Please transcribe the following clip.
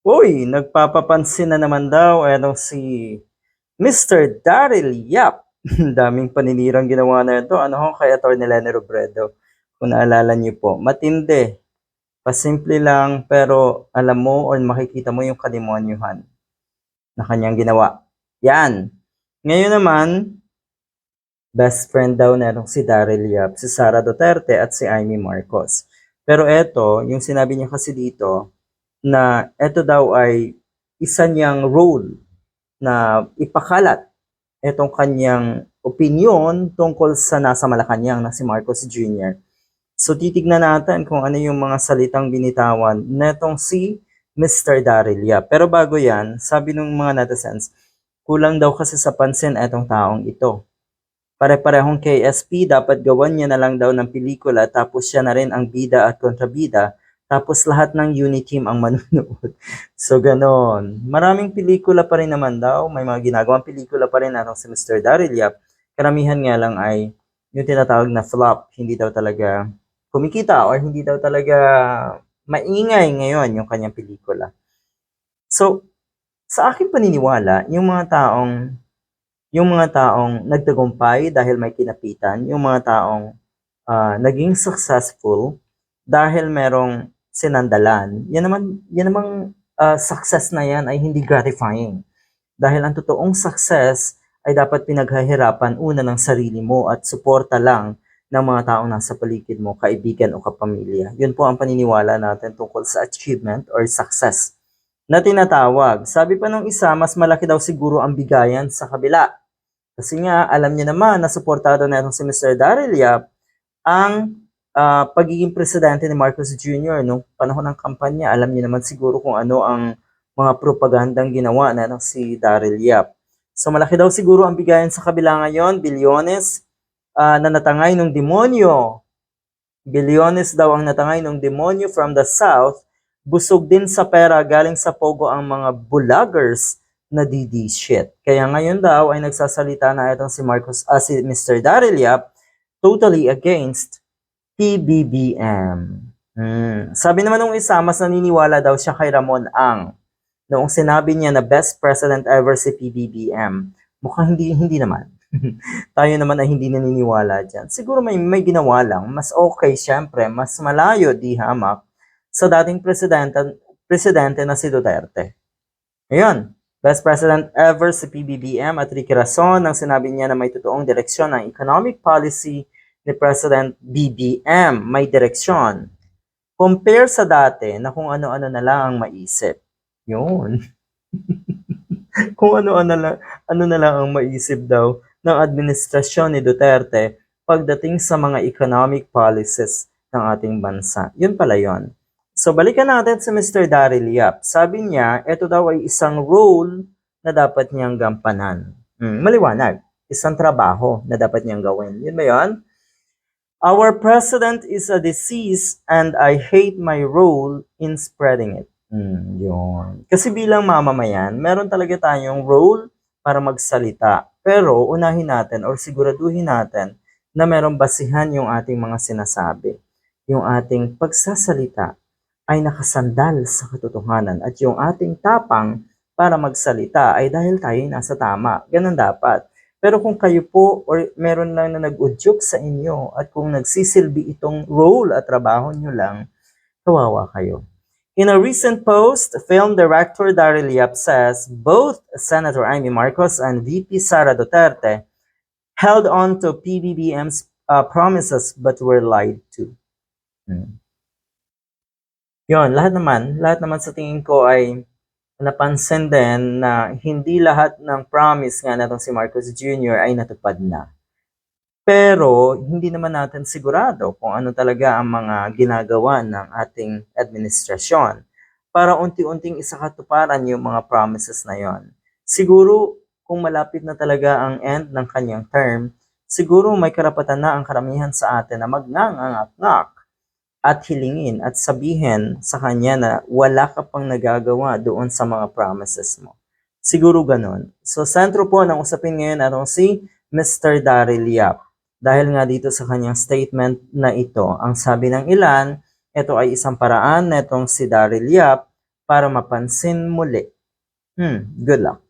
Uy, nagpapapansin na naman daw etong si Mr. Daryl Yap. Daming paninirang ginawa na ito. Ano ho kay Atty. Lenny Robredo? Kung naalala niyo po, matindi. Pasimple lang pero alam mo or makikita mo yung kademonyuhan na kanyang ginawa. Yan. Ngayon naman, best friend daw na itong si Daryl Yap, si Sara Duterte at si Amy Marcos. Pero eto, yung sinabi niya kasi dito, na eto daw ay isa niyang role na ipakalat etong kanyang opinion tungkol sa nasa Malacanang na si Marcos Jr. So titignan natin kung ano yung mga salitang binitawan netong si Mr. Daryl Yap. Pero bago yan, sabi ng mga netizens, kulang daw kasi sa pansin etong taong ito. Pare-parehong KSP, dapat gawan niya na lang daw ng pelikula tapos siya na rin ang bida at kontrabida tapos lahat ng unit team ang manunood. So, ganon. Maraming pelikula pa rin naman daw. May mga ginagawang pelikula pa rin natong si Mr. Daryl Yap. Karamihan nga lang ay yung tinatawag na flop. Hindi daw talaga kumikita or hindi daw talaga maingay ngayon yung kanyang pelikula. So, sa akin paniniwala, yung mga taong yung mga taong nagtagumpay dahil may kinapitan, yung mga taong ah, naging successful dahil merong sinandalan, yan naman, yan namang ah, success na yan ay hindi gratifying. Dahil ang totoong success ay dapat pinaghahirapan una ng sarili mo at suporta lang ng mga taong nasa paligid mo, kaibigan o kapamilya. Yun po ang paniniwala natin tungkol sa achievement or success na tinatawag. Sabi pa nung isa, mas malaki daw siguro ang bigayan sa kabila. Kasi nga, alam niya naman na suportado na itong si Mr. Daryl Yap ang ah, pagiging presidente ni Marcos Jr. nung panahon ng kampanya. Alam niya naman siguro kung ano ang mga propagandang ginawa na ng si Daryl Yap. So malaki daw siguro ang bigayan sa kabila ngayon, bilyones ah, na natangay ng demonyo. Bilyones daw ang natangay ng demonyo from the south. Busog din sa pera galing sa Pogo ang mga vloggers na DD shit. Kaya ngayon daw ay nagsasalita na itong si Marcos, ah, si Mr. Daryl Yap, totally against PBBM. Hmm. Sabi naman nung isa, mas naniniwala daw siya kay Ramon Ang noong sinabi niya na best president ever si PBBM. Mukhang hindi, hindi naman. Tayo naman ay hindi naniniwala dyan. Siguro may, may ginawa lang. Mas okay, syempre, mas malayo di hamak sa dating presidente, presidente na si Duterte. Ayun, best president ever si PBBM at Ricky Rason nang sinabi niya na may totoong direksyon ng economic policy ni President BBM. May direksyon. Compare sa dati na kung ano-ano na lang ang maisip. Yun. kung ano-ano lang, ano na lang ang maisip daw ng administrasyon ni Duterte pagdating sa mga economic policies ng ating bansa. Yun pala yun. So balikan natin sa Mr. Daryl Yap. Sabi niya, ito daw ay isang role na dapat niyang gampanan. Hmm, maliwanag. Isang trabaho na dapat niyang gawin. Yun ba yun? Our president is a disease and I hate my role in spreading it. Hmm, yun. Kasi bilang mamamayan, meron talaga tayong role para magsalita. Pero unahin natin or siguraduhin natin na merong basihan yung ating mga sinasabi. Yung ating pagsasalita ay nakasandal sa katotohanan at yung ating tapang para magsalita ay dahil tayo ay nasa tama. Ganun dapat. Pero kung kayo po or meron lang na nag-udyok sa inyo at kung nagsisilbi itong role at trabaho nyo lang, kawawa kayo. In a recent post, film director Daryl Yap says both Senator Amy Marcos and VP Sara Duterte held on to PBBM's uh, promises but were lied to. Hmm. Yun, lahat naman, lahat naman sa tingin ko ay napansin din na hindi lahat ng promise nga natong si Marcos Jr. ay natupad na. Pero hindi naman natin sigurado kung ano talaga ang mga ginagawa ng ating administrasyon para unti-unting isakatuparan yung mga promises na yon. Siguro kung malapit na talaga ang end ng kanyang term, siguro may karapatan na ang karamihan sa atin na magnangangak at hilingin at sabihin sa kanya na wala ka pang nagagawa doon sa mga promises mo. Siguro ganun. So, sentro po ng usapin ngayon atong si Mr. Daryl Yap. Dahil nga dito sa kanyang statement na ito, ang sabi ng ilan, ito ay isang paraan na itong si Daryl Yap para mapansin muli. Hmm, good luck.